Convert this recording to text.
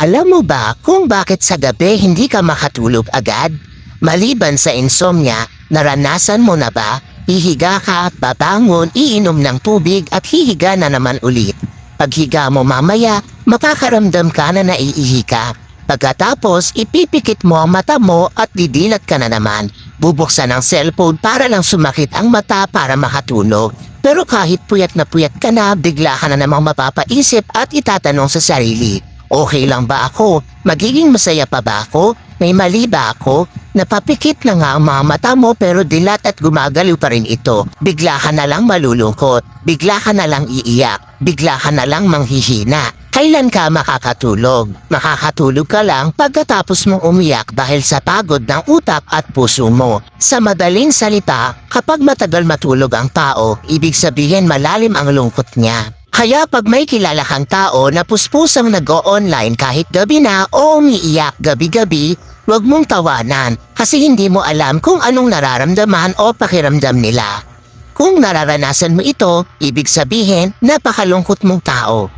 Alam mo ba kung bakit sa gabi hindi ka makatulog agad? Maliban sa insomnia, naranasan mo na ba? Hihiga ka, babangon, iinom ng tubig at hihiga na naman ulit. Paghiga mo mamaya, makakaramdam ka na naiihi ka. Pagkatapos, ipipikit mo ang mata mo at didilat ka na naman. Bubuksan ang cellphone para lang sumakit ang mata para makatulog. Pero kahit puyat na puyat ka na, bigla ka na namang mapapaisip at itatanong sa sarili, Okay lang ba ako? Magiging masaya pa ba ako? May mali ba ako? Napapikit na nga ang mga mata mo pero dilat at gumagaliw pa rin ito. Bigla ka na lang malulungkot. Bigla ka na lang iiyak. Bigla ka na lang manghihina. Kailan ka makakatulog? Makakatulog ka lang pagkatapos mong umiyak dahil sa pagod ng utak at puso mo. Sa madaling salita, kapag matagal matulog ang tao, ibig sabihin malalim ang lungkot niya. Kaya pag may kilala kang tao na puspusang nag-o-online kahit gabi na o umiiyak gabi-gabi, huwag mong tawanan kasi hindi mo alam kung anong nararamdaman o pakiramdam nila. Kung nararanasan mo ito, ibig sabihin napakalungkot mong tao.